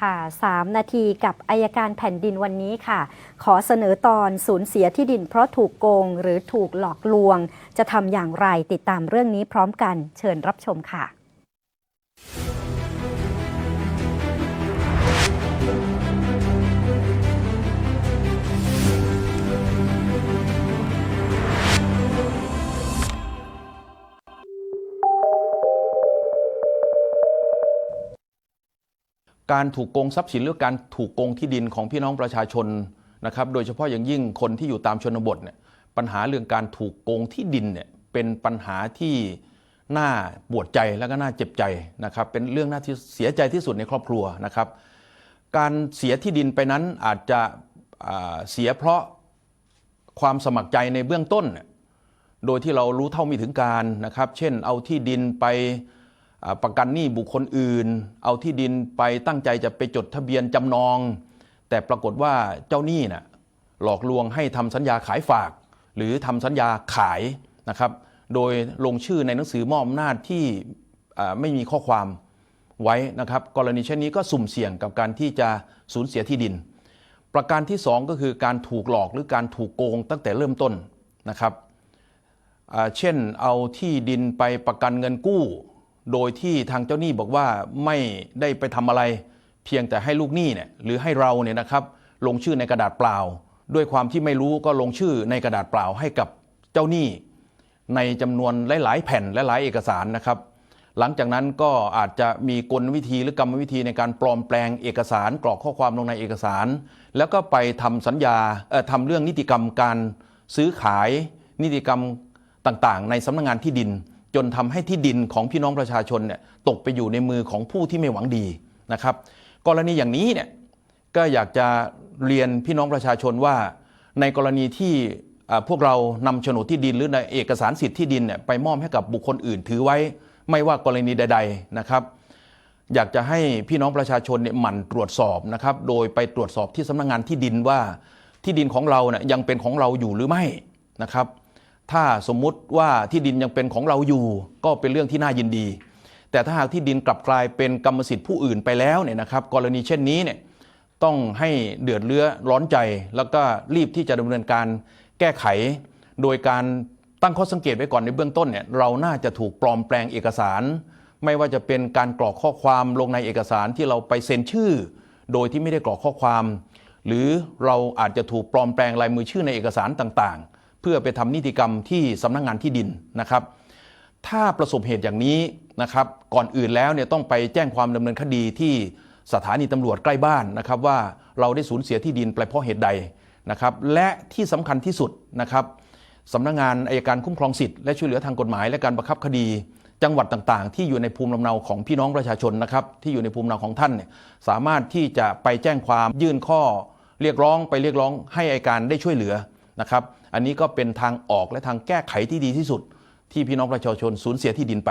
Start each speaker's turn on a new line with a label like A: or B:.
A: ค่ะ3นาทีกับอายการแผ่นดินวันนี้ค่ะ ขอเสนอตอนสูญเสียที่ดินเพราะถูกโกง หรือถูกหลอกลวง จะทำอย่างไรติดตามเรื่องนี้พร้อมกันเชิญรับชมค่ะ
B: การถูกโกงทรัพย์สินหรือการถูกโกงที่ดินของพี่น้องประชาชนนะครับโดยเฉพาะอย่างยิ่งคนที่อยู่ตามชนบทเนี่ยปัญหาเรื่องการถูกโกงที่ดินเนี่ยเป็นปัญหาที่น่าปวดใจและก็น่าเจ็บใจนะครับเป็นเรื่องน่าที่เสียใจที่สุดในครอบครัวนะครับ การเสียที่ดินไปนั้นอาจจะเสียเพราะความสมัครใจในเบื้องต้น โดยที่เรารู้เท่าไม่ถึงการนะครับ เช่นเอาที่ดินไป ประกันหนี้บุคคลอื่น เอาที่ดินไปตั้งใจจะไปจดทะเบียนจำนอง แต่ปรากฏว่าเจ้าหนี้น่ะหลอกลวงให้ทำสัญญาขายฝาก หรือทำสัญญาขายนะครับ โดยลงชื่อในหนังสือมอบอำนาจที่ไม่มีข้อความไว้นะครับ กรณีเช่นนี้ก็สุ่มเสี่ยงกับการที่จะสูญเสียที่ดิน ประการที่สองก็คือการถูกหลอกหรือการถูกโกงตั้งแต่เริ่มต้นนะครับเช่นเอาที่ดินไปประกันเงินกู้ โดยที่ทางเจ้าหนี้บอกว่าไม่ได้ไปทำอะไร เพียงแต่ให้ลูกหนี้เนี่ยหรือให้เราเนี่ยนะครับลงชื่อในกระดาษเปล่า ด้วยความที่ไม่รู้ก็ลงชื่อในกระดาษเปล่าให้กับเจ้าหนี้ ในจำนวนหลาย ๆ แผ่นและหลายเอกสารนะครับหลังจากนั้นก็อาจจะมีกลวิธีหรือกรรมวิธีในการปลอมแปลงเอกสารกรอกข้อความลงในเอกสาร แล้วก็ไปทำสัญญาเอ่อทำเรื่องนิติกรรมการซื้อขายนิติกรรมต่างๆ ในสำนักงานที่ดิน จนทำให้ที่ดินของพี่น้องประชาชนเนี่ยตกไปอยู่ในมือของผู้ที่ไม่หวังดีนะครับ กรณีอย่างนี้เนี่ยก็อยากจะเรียนพี่น้องประชาชนว่า ในกรณีที่พวกเรานำโฉนดที่ดินหรือในเอกสารสิทธิ์ที่ดินเนี่ยไปมอบให้กับบุคคลอื่น ถือไว้ไม่ว่ากรณีใด ๆนะครับ อยากจะให้พี่น้องประชาชนเนี่ยหมั่นตรวจสอบนะครับ โดยไปตรวจสอบที่สำนักงานที่ดินว่าที่ดินของเราเนี่ยยังเป็นของเราอยู่หรือไม่นะครับ ถ้าสมมุติว่าที่ดินยังเป็นของเราอยู่ ก็เป็นเรื่องที่น่ายินดี แต่ถ้าหากที่ดินกลับกลายเป็นกรรมสิทธิ์ผู้อื่นไปแล้วเนี่ยนะครับ กรณีเช่นนี้เนี่ยต้องให้เดือดเรือร้อนใจ แล้วก็รีบที่จะดำเนินการแก้ไข โดยการตั้งข้อสังเกตไว้ก่อนในเบื้องต้นเนี่ยเราน่าจะถูกปลอมแปลงเอกสาร ไม่ว่าจะเป็นการกรอกข้อความลงในเอกสารที่เราไปเซ็นชื่อ โดยที่ไม่ได้กรอกข้อความ หรือเราอาจจะถูกปลอมแปลงลายมือชื่อในเอกสารต่างๆ พื่อไปทำนิติกรรมที่สำนักงานที่ดินนะครับ ถ้าประสบเหตุอย่างนี้นะครับก่อนอื่นแล้วเนี่ยต้องไปแจ้งความดำเนินคดีที่สถานีตำรวจใกล้บ้านนะครับ ว่าเราได้สูญเสียที่ดินไปเพราะเหตุใดนะครับ และที่สำคัญที่สุดนะครับสำนักงานอายการคุ้มครองสิทธิ์และช่วยเหลือทางกฎหมายและการบังคับคดีจังหวัดต่างๆ ที่อยู่ในภูมิลำเนาของพี่น้องประชาชนนะครับที่อยู่ในภูมิลำเนาของท่านเนี่ยสามารถที่จะไปแจ้งความยื่นข้อ เรียกร้องไปเรียกร้องให้อายการได้ช่วยเหลือ นะครับ อันนี้ก็เป็นทางออกและทางแก้ไขที่ดีที่สุด ที่พี่น้องประชาชนสูญเสียที่ดินไป